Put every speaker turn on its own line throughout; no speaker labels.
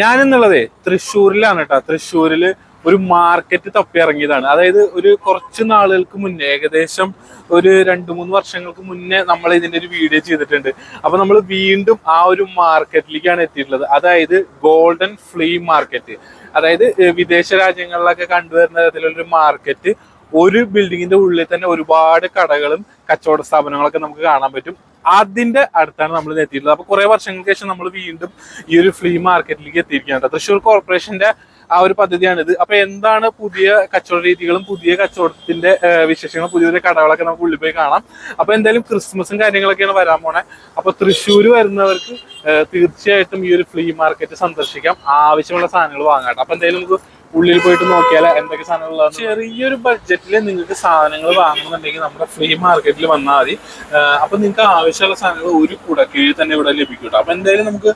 ഞാനെന്നുള്ളതേ തൃശ്ശൂരിലാണ് കേട്ടോ. തൃശ്ശൂരിൽ ഒരു മാർക്കറ്റ് തപ്പി ഇറങ്ങിയതാണ് അതായത് ഒരു കുറച്ച് നാളുകൾക്ക് മുന്നേ ഏകദേശം ഒരു രണ്ട് മൂന്ന് വർഷങ്ങൾക്ക് മുന്നേ നമ്മൾ ഇതിന്റെ ഒരു വീഡിയോ ചെയ്തിട്ടുണ്ട്. അപ്പൊ നമ്മൾ വീണ്ടും ആ ഒരു മാർക്കറ്റിലേക്കാണ് എത്തിയിട്ടുള്ളത്. അതായത് ഗോൾഡൻ ഫ്ലീ മാർക്കറ്റ്. അതായത് വിദേശ രാജ്യങ്ങളിലൊക്കെ കണ്ടുവരുന്ന തരത്തിലുള്ള മാർക്കറ്റ്. ഒരു ബിൽഡിങ്ങിന്റെ ഉള്ളിൽ തന്നെ ഒരുപാട് കടകളും കച്ചവട സ്ഥാപനങ്ങളൊക്കെ നമുക്ക് കാണാൻ പറ്റും. അതിന്റെ അടുത്താണ് നമ്മൾ എത്തിയിട്ടുള്ളത്. അപ്പൊ കുറെ വർഷങ്ങൾക്ക് ശേഷം നമ്മൾ വീണ്ടും ഈ ഒരു ഫ്ലീ മാർക്കറ്റിലേക്ക് എത്തിയിരിക്കുകയാണ് തൃശ്ശൂർ കോർപ്പറേഷന്റെ ആ ഒരു പദ്ധതിയാണിത്. അപ്പൊ എന്താണ് പുതിയ കച്ചവട രീതികളും പുതിയ കച്ചവടത്തിന്റെ വിശേഷങ്ങളും പുതിയ പുതിയ കടകളൊക്കെ നമുക്ക് ഉള്ളിൽ പോയി കാണാം. അപ്പൊ എന്തായാലും ക്രിസ്മസും കാര്യങ്ങളൊക്കെയാണ് വരാൻ പോണെ. അപ്പൊ തൃശ്ശൂർ വരുന്നവർക്ക് തീർച്ചയായിട്ടും ഈ ഒരു ഫ്ലീ മാർക്കറ്റ് സന്ദർശിക്കാം. ആവശ്യമുള്ള സാധനങ്ങൾ വാങ്ങാം അപ്പൊ എന്തായാലും നമുക്ക് ഉള്ളിൽ പോയിട്ട് നോക്കിയാൽ എന്തൊക്കെ സാധനങ്ങൾ ചെറിയൊരു ബഡ്ജറ്റിൽ നിങ്ങൾക്ക് സാധനങ്ങൾ വാങ്ങുന്നുണ്ടെങ്കിൽ നമ്മുടെ ഫ്രീ മാർക്കറ്റിൽ വന്നാൽ മതി. അപ്പൊ നിങ്ങൾക്ക് ആവശ്യമുള്ള സാധനങ്ങൾ ഒരു കുടക്കീഴിൽ തന്നെ ഇവിടെ ലഭിക്കും അപ്പൊ എന്തായാലും നമുക്ക്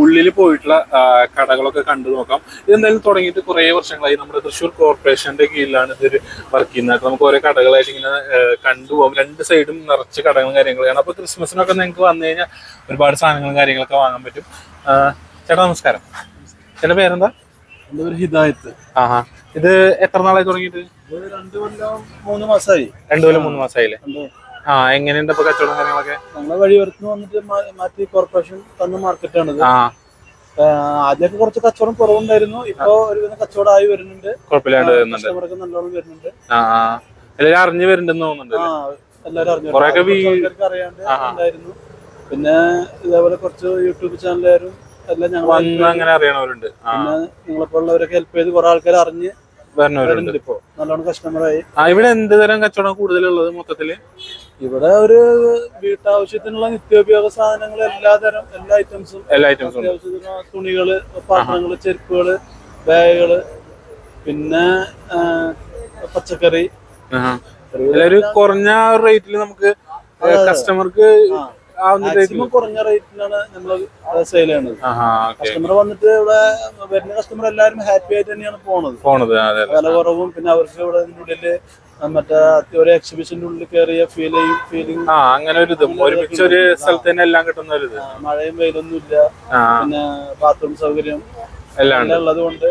ഉള്ളിൽ പോയിട്ടുള്ള കടകളൊക്കെ കണ്ടു നോക്കാം. ഇതെന്തായാലും തുടങ്ങിയിട്ട് കുറേ വർഷങ്ങളായി നമ്മുടെ തൃശ്ശൂർ കോർപ്പറേഷന്റെ കീഴിലാണ് ഇതൊരു വർക്ക് ചെയ്യുന്നത്. നമുക്ക് ഓരോ കടകളായിട്ട് ഇങ്ങനെ കണ്ടുപോകും രണ്ട് സൈഡും നിറച്ച് കടകളും കാര്യങ്ങളാണ് അപ്പൊ ക്രിസ്മസിനൊക്കെ നിങ്ങൾക്ക് വന്നു കഴിഞ്ഞാൽ ഒരുപാട് സാധനങ്ങളും കാര്യങ്ങളൊക്കെ വാങ്ങാൻ പറ്റും. ചേട്ടാ നമസ്കാരം. ചേട്ടാ പേരെന്താ?
ഒരു ഹിദായത്ത്
ആഹാ. ഇത് എത്ര നാളായി തുടങ്ങിയിട്ട്?
രണ്ടു കൊല്ലം മൂന്ന് മാസമായി
രണ്ടു കൊല്ലം മൂന്ന് മാസമായില്ലേ ആ എങ്ങനെയുണ്ട് ഇപ്പൊ കച്ചവടം കാര്യങ്ങളൊക്കെ?
ഞങ്ങളെ വഴിയോരത്ത് വന്നിട്ട് മാറ്റി കോർപ്പറേഷൻ തന്ന മാർക്കറ്റാണിത്
ആ.
ആദ്യമൊക്കെ കുറച്ച് കച്ചവടം കുറവുണ്ടായിരുന്നു. ഇപ്പൊ ഒരുവിധം കച്ചവടമായി വരുന്നുണ്ട്. കസ്റ്റമറൊക്കെ നല്ലോണം വരുന്നുണ്ട്.
എല്ലാവരും അറിഞ്ഞു വരുന്നുണ്ടെന്ന് തോന്നുന്നുണ്ട്
എല്ലാരും അറിയാണ്ട് ഉണ്ടായിരുന്നു. പിന്നെ ഇതേപോലെ കുറച്ച് യൂട്യൂബ് ചാനലുകാരും എല്ലാം ഞങ്ങൾ
വന്ന് അങ്ങനെ അറിയണവരുണ്ട്.
നിങ്ങളെപ്പോലുള്ളവരൊക്കെ ഹെൽപ്പ് ചെയ്ത് കുറെ ആൾക്കാർ അറിഞ്ഞ്
വരുന്നവരുണ്ട്
ഇപ്പോ നല്ലോണം കസ്റ്റമറായി
ആ ഇവിടെ എന്ത് തരം കച്ചവടം കൂടുതലുള്ളത് മൊത്തത്തിൽ?
ഇവിടെ ഒരു വീട്ടാവശ്യത്തിനുള്ള നിത്യോപയോഗ സാധനങ്ങൾ എല്ലാതരം എല്ലാ ഐറ്റംസും
എല്ലാ ഐറ്റംസും
തുണികൾ പാത്രങ്ങൾ ചെരുപ്പുകൾ ബാഗുകൾ പിന്നെ പച്ചക്കറി.
ഒരു കുറഞ്ഞ റേറ്റിൽ നമുക്ക് കസ്റ്റമർക്ക്
മാക്സിമം കുറഞ്ഞ റേറ്റിനാണ് നമ്മൾ സെയിൽ
ചെയ്യുന്നത്
കസ്റ്റമർ വന്നിട്ട് ഇവിടെ വരുന്ന കസ്റ്റമർ എല്ലാവരും ഹാപ്പി ആയിട്ട് തന്നെയാണ് പോണത്.
പോണത്
വില കുറവും പിന്നെ അവർക്ക് ഇവിടെ ഉള്ളിൽ മറ്റേ ഒരു എക്സിബിഷന്റെ ഉള്ളിൽ കയറിയ ഫീൽ ചെയ്യും ഫീലിംഗ്
ആ അങ്ങനെ ഒരു ഒരുമിച്ച് ഒരു സ്ഥലത്ത് തന്നെ എല്ലാം കിട്ടുന്ന ഒരു
മഴയും വെയിലൊന്നും ഇല്ല. പിന്നെ ബാത്റൂം സൗകര്യം
എല്ലാം
ഉള്ളത് കൊണ്ട്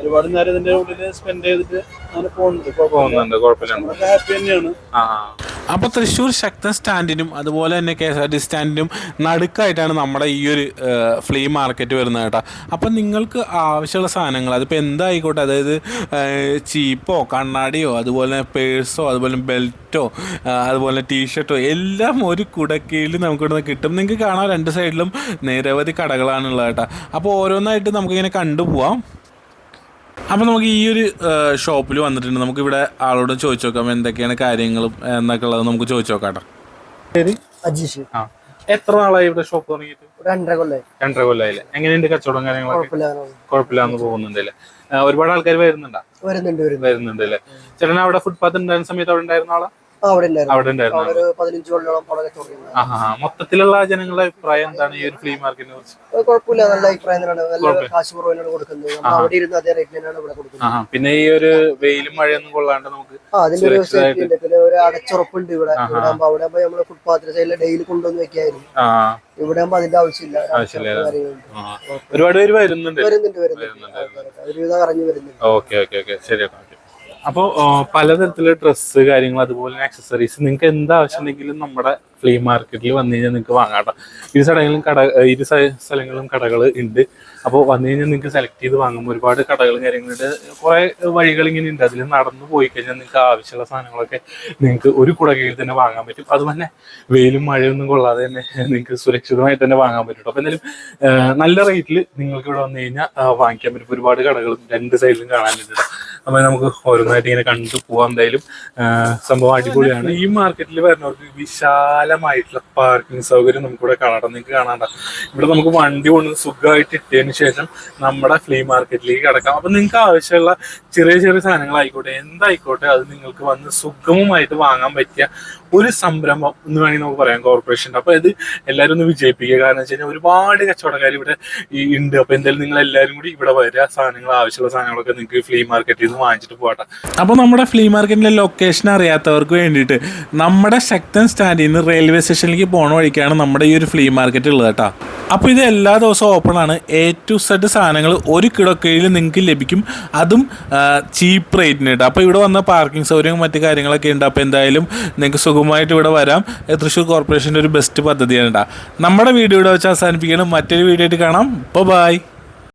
ഒരുപാട് നേരം ഇതിന്റെ ഉള്ളിൽ സ്പെൻഡ് ചെയ്തിട്ട് അങ്ങനെ പോകുന്നുണ്ട്.
പോകുന്നുണ്ട് കുഴപ്പമില്ല.
ഹാപ്പി തന്നെയാണ്.
ആ. അപ്പോൾ തൃശ്ശൂർ ശക്തൻ സ്റ്റാൻഡിനും അതുപോലെ തന്നെ കെ എസ് ആർ ടി സ്റ്റാൻഡിനും നടുക്കായിട്ടാണ് നമ്മുടെ ഈ ഒരു ഫ്ലീ മാർക്കറ്റ് വരുന്നത് കേട്ടോ. അപ്പം നിങ്ങൾക്ക് ആവശ്യമുള്ള സാധനങ്ങൾ അതിപ്പോൾ എന്തായിക്കോട്ടെ? അതായത് ചീപ്പോ കണ്ണാടിയോ അതുപോലെ പേഴ്സോ അതുപോലെ ബെൽറ്റോ അതുപോലെ ടീഷർട്ടോ എല്ലാം ഒരു കുടക്കീഴിൽ നമുക്ക് ഇവിടുന്ന് കിട്ടും. നിങ്ങൾക്ക് കാണാം രണ്ട് സൈഡിലും നിരവധി കടകളാണുള്ളത് കേട്ടോ. അപ്പോൾ ഓരോന്നായിട്ട് നമുക്കിങ്ങനെ കണ്ടുപോവാം. അപ്പോൾ നമുക്ക് ഈ ഒരു ഷോപ്പിൽ വന്നിട്ടുണ്ട്. നമുക്ക് ഇവിടെ ആളോട് ചോദിച്ചു നോക്കാം എന്തൊക്കെയാണ് കാര്യങ്ങളും എന്നൊക്കെ ഉള്ളത് നമുക്ക് ചോദിച്ചു നോക്കാം ശരി
അജീഷ്.
ആ. എത്ര നാളായി ഇവിടെ ഷോപ്പ് തുടങ്ങിയിട്ട്?
രണ്ടര കൊല്ലായി.
രണ്ടര എങ്ങനെയുണ്ട് കച്ചവടം കാര്യങ്ങളൊക്കെ? കുഴപ്പമില്ലാന്ന് പോകുന്നുണ്ട് അല്ലേ ഒരുപാട് ആൾക്കാർ വരുന്നുണ്ടോ?
വരുന്നുണ്ട് വരുന്നുണ്ട്.
അല്ലേ ചേട്ടൻ അവിടെ ഫുട്പാത്ത് ഉണ്ടായിരുന്ന സമയത്ത് അവിടെ ഉണ്ടായിരുന്ന ആളാ?
അവിടെ ഉണ്ടായിരുന്നു.
മൊത്തത്തിലുള്ള ജനങ്ങളുടെ അഭിപ്രായം എന്താണ് ഈ ഒരു ഫ്ലീ മാർക്കറ്റിനെ കുറിച്ച്?
കുഴപ്പമില്ല നല്ല അഭിപ്രായം തന്നെയാണ്. നല്ല കാശ് കുറവിനാണ് കൊടുക്കുന്നത്. നമ്മൾ അവിടെ ഇരുന്ന് അതേ റേറ്റ് തന്നെയാണ് ഇവിടെ കൊടുക്കുന്നത്.
പിന്നെ ഈ ഒരു വെയിലും മഴയൊന്നും കൊള്ളാണ്ട് നമുക്ക്
അതിന്റെ ഒരു
സുരക്ഷിതമായിട്ട്.
സേഫ്റ്റി ഉണ്ട്. പിന്നെ ഒരു അടച്ചുറപ്പുണ്ട് ഇവിടെ. അവിടെ ആകുമ്പോ നമ്മൾ ഫുട്പാത്തിന്റെ സൈഡിൽ ഡെയിലി കൊണ്ടുവന്ന് വെക്കായിരുന്നു. ഇവിടെ ആകുമ്പോ അതിന്റെ ആവശ്യമില്ല.
ഒരുപാട് പേര് വരുന്നുണ്ട്.
വരുന്നുണ്ട് വരുന്നുണ്ട്. ഒരുവിധം അറിഞ്ഞു വരുന്നുണ്ട്.
Okay okay okay. ശരി അപ്പോൾ പലതരത്തിലുള്ള ഡ്രസ്സ് കാര്യങ്ങൾ അതുപോലെ ആക്സസറീസ് നിങ്ങൾക്ക് എന്ത് ആവശ്യമുണ്ടെങ്കിലും നമ്മുടെ ഫ്ലീ മാർക്കറ്റിൽ വന്നു കഴിഞ്ഞാൽ നിങ്ങൾക്ക് വാങ്ങാട്ടോ ഇരു സ്ഥലങ്ങളിലും കട ഇരു സ്ഥ- സ്ഥലങ്ങളിലും കടകൾ ഉണ്ട് അപ്പോൾ വന്നു കഴിഞ്ഞാൽ നിങ്ങൾക്ക് സെലക്ട് ചെയ്ത് വാങ്ങും. ഒരുപാട് കടകളും കാര്യങ്ങളുണ്ട് കുറേ വഴികൾ ഇങ്ങനെ ഉണ്ട് അതിൽ നടന്നു പോയി കഴിഞ്ഞാൽ നിങ്ങൾക്ക് ആവശ്യമുള്ള സാധനങ്ങളൊക്കെ നിങ്ങൾക്ക് ഒരു കുടകയിൽ തന്നെ വാങ്ങാൻ പറ്റും. അതുപോലെ വെയിലും മഴയൊന്നും കൊള്ളാതെ തന്നെ നിങ്ങൾക്ക് സുരക്ഷിതമായി തന്നെ വാങ്ങാൻ പറ്റും അപ്പോൾ എന്തായാലും നല്ല റേറ്റിൽ നിങ്ങൾക്ക് ഇവിടെ വന്നു കഴിഞ്ഞാൽ വാങ്ങിക്കാൻ പറ്റും. ഒരുപാട് കടകളും രണ്ട് സൈഡിലും കാണാനുണ്ട് ട്ടോ. അപ്പോൾ നമുക്ക് ഓരോന്നായിട്ട് ഇങ്ങനെ കണ്ടു പോവാം എന്തായാലും. സംഭവം അടിപൊളിയാണ്. ഈ മാർക്കറ്റിൽ വരുന്നവർക്ക് വിശാലമായിട്ടുള്ള പാർക്കിംഗ് സൗകര്യം നമുക്കിവിടെ കാണാം. നിങ്ങൾക്ക് കാണാണ്ട ഇവിടെ നമുക്ക് വണ്ടി കൊണ്ട് സുഖമായിട്ട് ഇട്ടതിന് ശേഷം നമ്മുടെ ഫ്ലീ മാർക്കറ്റിലേക്ക് കിടക്കാം. അപ്പൊ നിങ്ങൾക്ക് ആവശ്യമുള്ള ചെറിയ ചെറിയ സാധനങ്ങളായിക്കോട്ടെ എന്തായിക്കോട്ടെ അത് നിങ്ങൾക്ക് വന്ന് സുഗമമായിട്ട് വാങ്ങാൻ പറ്റിയ ഒരു സംരംഭം എന്ന് വേണമെങ്കിൽ നമുക്ക് പറയാം. കോർപ്പറേഷന്റെ അപ്പൊ ഇത് എല്ലാവരും ഒന്ന് വിജയിപ്പിക്കുക. കാരണം വെച്ച് കഴിഞ്ഞാൽ ഒരുപാട് കച്ചവടക്കാർ ഇവിടെ ഉണ്ട്. അപ്പോൾ എന്തായാലും നിങ്ങൾ എല്ലാവരും കൂടി ഇവിടെ വരിക. സാധനങ്ങൾ ആവശ്യമുള്ള സാധനങ്ങളൊക്കെ നിങ്ങൾക്ക് ഫ്ലീ മാർക്കറ്റിൽ നിന്ന് വാങ്ങിച്ചിട്ട് പോകട്ടെ അപ്പോൾ നമ്മുടെ ഫ്ലീ മാർക്കറ്റിലെ ലൊക്കേഷൻ അറിയാത്തവർക്ക് വേണ്ടിയിട്ട് നമ്മുടെ ശക്തൻ സ്റ്റാൻഡിൽ നിന്ന് റെയിൽവേ സ്റ്റേഷനിലേക്ക് പോണ വഴിക്കാണ് നമ്മുടെ ഈ ഒരു ഫ്ലീ മാർക്കറ്റ് ഉള്ളത് കേട്ടോ.
അപ്പോൾ ഇത് എല്ലാ ദിവസവും ഓപ്പൺ ആണ്. എ ടു സെഡ് സാധനങ്ങൾ ഒരു കിടക്കയിൽ നിങ്ങൾക്ക് ലഭിക്കും. അതും ചീപ്പ് റേറ്റിന് കേട്ടോ. അപ്പോൾ ഇവിടെ വന്ന പാർക്കിംഗ് സൗകര്യവും മറ്റു കാര്യങ്ങളൊക്കെ ഉണ്ട്. അപ്പോൾ എന്തായാലും നിങ്ങൾക്ക് സുഖമായിട്ട് ഇവിടെ വരാം. തൃശ്ശൂർ കോർപ്പറേഷന്റെ ഒരു ബെസ്റ്റ് പദ്ധതിയാണ് കേട്ടോ. നമ്മുടെ വീഡിയോ ഇവിടെ വെച്ച് അവസാനിപ്പിക്കണം മറ്റൊരു വീഡിയോ ആയിട്ട് കാണാം. ബൈ